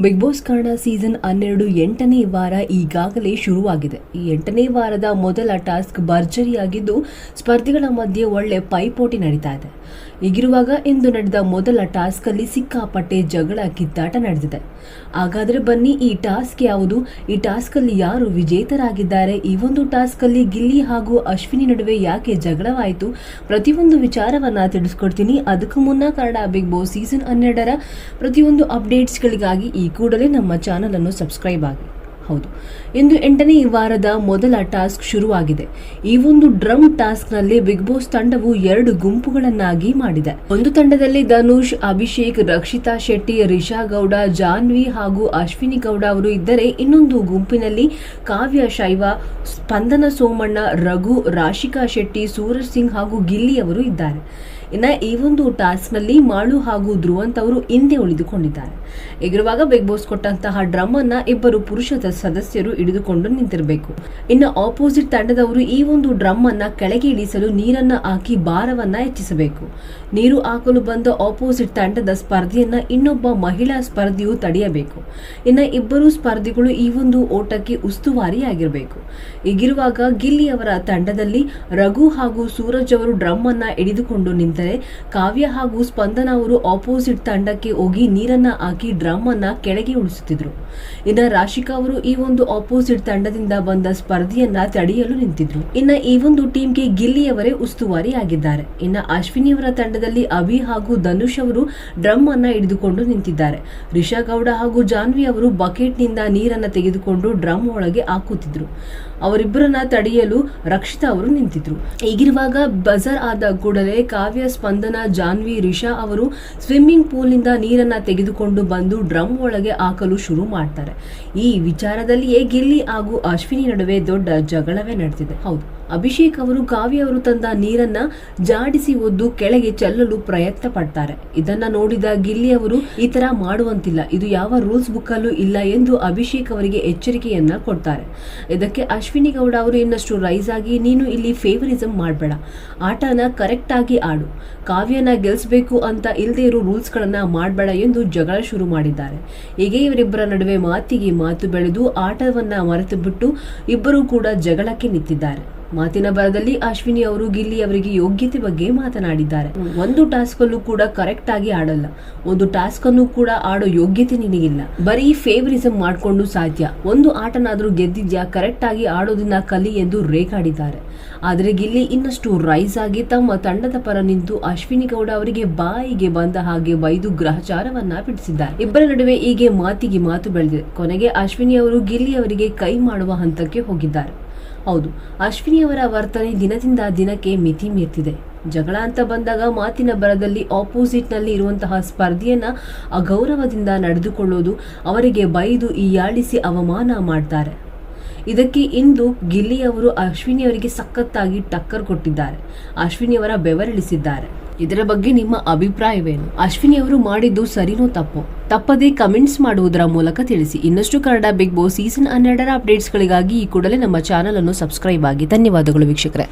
Big boss Kannada season ಹನ್ನೆರಡು ಎಂಟನೇ ವಾರ ಈಗಾಗಲೇ ಶುರುವಾಗಿದೆ. ಈ ಎಂಟನೇ ವಾರದ ಮೊದಲ ಟಾಸ್ಕ್ ಭರ್ಜರಿಯಾಗಿದ್ದು, ಸ್ಪರ್ಧಿಗಳ ಮಧ್ಯೆ ಒಳ್ಳೆ ಪೈಪೋಟಿ ನಡೀತಾ ಇದೆ. ಹೀಗಿರುವಾಗ ಇಂದು ನಡೆದ ಮೊದಲ ಟಾಸ್ಕ್ ಅಲ್ಲಿ ಸಿಕ್ಕಾಪಟ್ಟೆ ಜಗಳ, ಕಿತ್ತಾಟ ನಡೆದಿದೆ. ಹಾಗಾದ್ರೆ ಬನ್ನಿ ಈ ಟಾಸ್ಕ್ ಯಾವುದು? ಈ ಟಾಸ್ಕ್ ಅಲ್ಲಿ ಯಾರು ವಿಜೇತರಾಗಿದ್ದಾರೆ? ಈ ಒಂದು ಟಾಸ್ಕ್ ಅಲ್ಲಿ ಗಿಲ್ಲಿ ಹಾಗೂ ಅಶ್ವಿನಿ ನಡುವೆ ಯಾಕೆ ಜಗಳವಾಯಿತು? ಪ್ರತಿಯೊಂದು ವಿಚಾರವನ್ನ ತಿಳಿಸ್ಕೊಡ್ತೀನಿ. ಅದಕ್ಕೂ ಮುನ್ನ ಕನ್ನಡ ಬಿಗ್ ಬಾಸ್ ಸೀಸನ್ ಹನ್ನೆರಡರ ಪ್ರತಿಯೊಂದು ಅಪ್ಡೇಟ್ಸ್ಗಳಿಗಾಗಿ ಈ ಕೂಡಲೇ ನಮ್ಮ ಚಾನಲ್ ಅನ್ನು ಸಬ್ಸ್ಕ್ರೈಬ್ ಆಗಿ ಹೌದು. ಇಂದು ಎಂಟನೇ ವಾರದ ಮೊದಲ ಟಾಸ್ಕ್ ಶುರುವಾಗಿದೆ. ಈ ಒಂದು ಡ್ರಮ್ ಟಾಸ್ಕ್ನಲ್ಲಿ ಬಿಗ್ ಬಾಸ್ ತಂಡವು ಎರಡು ಗುಂಪುಗಳನ್ನಾಗಿ ಮಾಡಿದೆ. ಒಂದು ತಂಡದಲ್ಲಿ ಧನುಷ್, ಅಭಿಷೇಕ್, ರಕ್ಷಿತಾ ಶೆಟ್ಟಿ, ರಿಷಾ ಗೌಡ, ಜಾನ್ವಿ ಹಾಗೂ ಅಶ್ವಿನಿ ಗೌಡ ಅವರು ಇದ್ದರೆ ಇನ್ನೊಂದು ಗುಂಪಿನಲ್ಲಿ ಕಾವ್ಯ, ಶೈವ, ಸ್ಪಂದನ ಸೋಮಣ್ಣ, ರಘು, ರಾಶಿಕಾ ಶೆಟ್ಟಿ, ಸೂರಜ್ ಸಿಂಗ್ ಹಾಗೂ ಗಿಲ್ಲಿ ಅವರು ಇದ್ದಾರೆ. ಇನ್ನ ಈ ಒಂದು ಟಾಸ್ಕ್ನಲ್ಲಿ ಮಾಳು ಹಾಗೂ ಧ್ರುವಂತ್ ಅವರು ಹಿಂದೆ ಉಳಿದುಕೊಂಡಿದ್ದಾರೆ. ಈಗಿರುವಾಗ ಬಿಗ್ ಬಾಸ್ ಕೊಟ್ಟಂತಹ ಡ್ರಮ್ ಅನ್ನ ಇಬ್ಬರು ಪುರುಷ ಸದಸ್ಯರು ಹಿಡಿದುಕೊಂಡು ನಿಂತಿರಬೇಕು. ಇನ್ನು ಆಪೋಸಿಟ್ ತಂಡದವರು ಈ ಒಂದು ಡ್ರಮ್ ಅನ್ನ ಕೆಳಗೆ ಇಳಿಸಲು ನೀರನ್ನ ಹಾಕಿ ಭಾರವನ್ನ ಹೆಚ್ಚಿಸಬೇಕು. ನೀರು ಹಾಕಲು ಬಂದ ಆಪೋಸಿಟ್ ತಂಡದ ಸ್ಪರ್ಧೆಯನ್ನ ಇನ್ನೊಬ್ಬ ಮಹಿಳಾ ಸ್ಪರ್ಧಿಯು ತಡೆಯಬೇಕು. ಇನ್ನ ಇಬ್ಬರು ಸ್ಪರ್ಧಿಗಳು ಈ ಒಂದು ಓಟಕ್ಕೆ ಉಸ್ತುವಾರಿಯಾಗಿರಬೇಕು. ಈಗಿರುವಾಗ ಗಿಲ್ಲಿ ಅವರ ತಂಡದಲ್ಲಿ ರಘು ಹಾಗೂ ಸೂರಜ್ ಅವರು ಡ್ರಮ್ ಅನ್ನ ಹಿಡಿದುಕೊಂಡು ಕಾವ್ಯ ಹಾಗೂ ಸ್ಪಂದನ ಅವರು ಆಪೋಸಿಟ್ ತಂಡಕ್ಕೆ ಹೋಗಿ ನೀರನ್ನ ಹಾಕಿ ಡ್ರಮ್ ಅನ್ನ ಕೆಳಗೆ ಉಳಿಸುತ್ತಿದ್ರು. ಇನ್ನ ರಾಶಿಕಾ ಅವರು ಈ ಒಂದು ಆಪೋಸಿಟ್ ತಂಡದಿಂದ ಬಂದ ಸ್ಪರ್ಧೆಯನ್ನ ತಡೆಯಲು ನಿಂತಿದ್ರು. ಇನ್ನ ಈ ಒಂದು ಟೀಮ್ಗೆ ಗಿಲ್ಲಿಯವರೇ ಉಸ್ತುವಾರಿ ಆಗಿದ್ದಾರೆ. ಇನ್ನ ಅಶ್ವಿನಿಯವರ ತಂಡದಲ್ಲಿ ಅಭಿ ಹಾಗೂ ಧನುಷ್ ಅವರು ಡ್ರಮ್ ಅನ್ನ ಹಿಡಿದುಕೊಂಡು ನಿಂತಿದ್ದಾರೆ. ರಿಷಾ ಗೌಡ ಹಾಗೂ ಜಾನ್ವಿ ಅವರು ಬಕೆಟ್ನಿಂದ ನೀರನ್ನ ತೆಗೆದುಕೊಂಡು ಡ್ರಮ್ ಒಳಗೆ ಹಾಕುತ್ತಿದ್ರು. ಅವರಿಬ್ಬರನ್ನ ತಡೆಯಲು ರಕ್ಷಿತಾ ಅವರು ನಿಂತಿದ್ರು. ಈಗಿರುವಾಗ ಬಜರ್ ಆದ ಕೂಡಲೇ ಕಾವ್ಯ ಸ್ಪಂದನ ಜಾನ್ವಿ ರಿಷಾ ಅವರು ಸ್ವಿಮ್ಮಿಂಗ್ ಪೂಲ್ ನೀರನ್ನು ನೀರನ್ನ ತೆಗೆದುಕೊಂಡು ಬಂದು ಡ್ರಮ್ ಒಳಗೆ ಹಾಕಲು ಶುರು ಮಾಡ್ತಾರೆ. ಈ ವಿಚಾರದಲ್ಲಿಯೇ ಗಿಲ್ಲಿ ಹಾಗೂ ಅಶ್ವಿನಿ ನಡುವೆ ದೊಡ್ಡ ಜಗಳವೇ ನಡೆದಿದೆ. ಹೌದು. ಅಭಿಷೇಕ್ ಅವರು ಕಾವ್ಯ ಅವರು ತಂದ ನೀರನ್ನ ಜಾಡಿಸಿ ಒದ್ದು ಕೆಳಗೆ ಚೆಲ್ಲಲು ಪ್ರಯತ್ನ ಪಡ್ತಾರೆ. ಇದನ್ನ ನೋಡಿದ ಗಿಲ್ಲಿ ಅವರು ಈ ತರ ಮಾಡುವಂತಿಲ್ಲ. ಇದು ಯಾವ ರೂಲ್ಸ್ ಬುಕ್ ಅಲ್ಲೂ ಇಲ್ಲ ಎಂದು ಅಭಿಷೇಕ್ ಅವರಿಗೆ ಎಚ್ಚರಿಕೆಯನ್ನ ಕೊಡ್ತಾರೆ. ಇದಕ್ಕೆ ಅಶ್ವಿನಿ ಗೌಡ ಅವರು ಇನ್ನಷ್ಟು ರೈಸ್ ಆಗಿ ನೀನು ಇಲ್ಲಿ ಫೇವರಿಸಂ ಮಾಡಬೇಡ. ಆಟನ ಕರೆಕ್ಟ್ ಆಗಿ ಆಡು. ಕಾವ್ಯನ ಗೆಲ್ಸ್ಬೇಕು ಅಂತ ಇಲ್ಲದೇ ಇರೋ ರೂಲ್ಸ್ ಗಳನ್ನ ಮಾಡಬೇಡ ಎಂದು ಜಗಳ ಶುರು ಮಾಡಿದ್ದಾರೆ. ಹೀಗೆ ಇವರಿಬ್ಬರ ನಡುವೆ ಮಾತಿಗೆ ಮಾತು ಬೆಳೆದು ಆಟವನ್ನ ಮರೆತು ಬಿಟ್ಟು ಇಬ್ಬರು ಕೂಡ ಜಗಳಕ್ಕೆ ನಿಂತಿದ್ದಾರೆ. ಮಾತಿನ ಬರದಲ್ಲಿ ಅಶ್ವಿನಿ ಅವರು, ಗಿಲ್ಲಿ ಅವರಿಗೆ ಯೋಗ್ಯತೆ ಬಗ್ಗೆ ಮಾತನಾಡಿದ್ದಾರೆ. ಒಂದು ಟಾಸ್ಕ್ ಅಲ್ಲೂ ಕೂಡ ಕರೆಕ್ಟ್ ಆಗಿ ಆಡಲ್ಲ. ಒಂದು ಟಾಸ್ಕ್ ಅನ್ನು ಕೂಡ ಆಡೋ ಯೋಗ್ಯತೆ ನಿನಗಿಲ್ಲ. ಬರೀ ಫೇವರಿಸಂ ಮಾಡಿಕೊಂಡು ಸಾಧ್ಯ. ಒಂದು ಆಟನಾದ್ರೂ ಗೆದ್ದಿದ್ಯಾ ಕರೆಕ್ಟ್ ಆಗಿ ಆಡೋದನ್ನ ಕಲಿ ಎಂದು ರೇಗಾಡಿದ್ದಾರೆ. ಆದರೆ ಗಿಲ್ಲಿ ಇನ್ನಷ್ಟು ರೈಸ್ ಆಗಿ ತಮ್ಮ ತಂಡದ ಪರ ನಿಂತು ಅಶ್ವಿನಿ ಗೌಡ ಅವರಿಗೆ ಬಾಯಿಗೆ ಬಂದ ಹಾಗೆ ಬೈದು ಗ್ರಹಚಾರವನ್ನ ಬಿಡಿಸಿದ್ದಾರೆ. ಇಬ್ಬರ ನಡುವೆ ಹೀಗೆ ಮಾತಿಗೆ ಮಾತು ಬೆಳೆದಿದೆ. ಕೊನೆಗೆ ಅಶ್ವಿನಿ ಅವರು, ಗಿಲ್ಲಿ ಅವರಿಗೆ ಕೈ ಮಾಡುವ ಹಂತಕ್ಕೆ ಹೋಗಿದ್ದಾರೆ. ಹೌದು, ಅಶ್ವಿನಿಯವರ ವರ್ತನೆ ದಿನದಿಂದ ದಿನಕ್ಕೆ ಮಿತಿ ಮೀರ್ತಿದೆ. ಜಗಳ ಅಂತ ಬಂದಾಗ ಮಾತಿನ ಬರದಲ್ಲಿ ಆಪೋಸಿಟ್ನಲ್ಲಿ ಇರುವಂತಹ ಸ್ಪರ್ಧೆಯನ್ನ ಅಗೌರವದಿಂದ ನಡೆದುಕೊಳ್ಳೋದು ಅವರಿಗೆ ಬೈದು ಈಯಾಳಿಸಿ ಅವಮಾನ ಮಾಡ್ತಾರೆ. ಇದಕ್ಕೆ ಇಂದು ಗಿಲ್ಲಿ ಅವರು ಅಶ್ವಿನಿ ಅವರಿಗೆ ಸಖತ್ತಾಗಿ ಟಕ್ಕರ್ ಕೊಟ್ಟಿದ್ದಾರೆ. ಅಶ್ವಿನಿ ಅವರ ಬೆವರಿಳಿಸಿದ್ದಾರೆ. ಇದರ ಬಗ್ಗೆ ನಿಮ್ಮ ಅಭಿಪ್ರಾಯವೇನು? ಅಶ್ವಿನಿ ಅವರು ಮಾಡಿದ್ದು ಸರಿನೋ ತಪ್ಪೋ? ತಪ್ಪದೇ ಕಮೆಂಟ್ಸ್ ಮಾಡುವುದರ ಮೂಲಕ ತಿಳಿಸಿ. ಇನ್ನಷ್ಟು ಕನ್ನಡ ಬಿಗ್ ಬಾಸ್ ಸೀಸನ್ ಹನ್ನೆರಡರ ಅಪ್ಡೇಟ್ಸ್ಗಳಿಗಾಗಿ ಈ ಕೂಡಲೇ ನಮ್ಮ ಚಾನಲ್ ಅನ್ನು ಸಬ್ಸ್ಕ್ರೈಬ್ ಆಗಿ. ಧನ್ಯವಾದಗಳು ವೀಕ್ಷಕರೇ.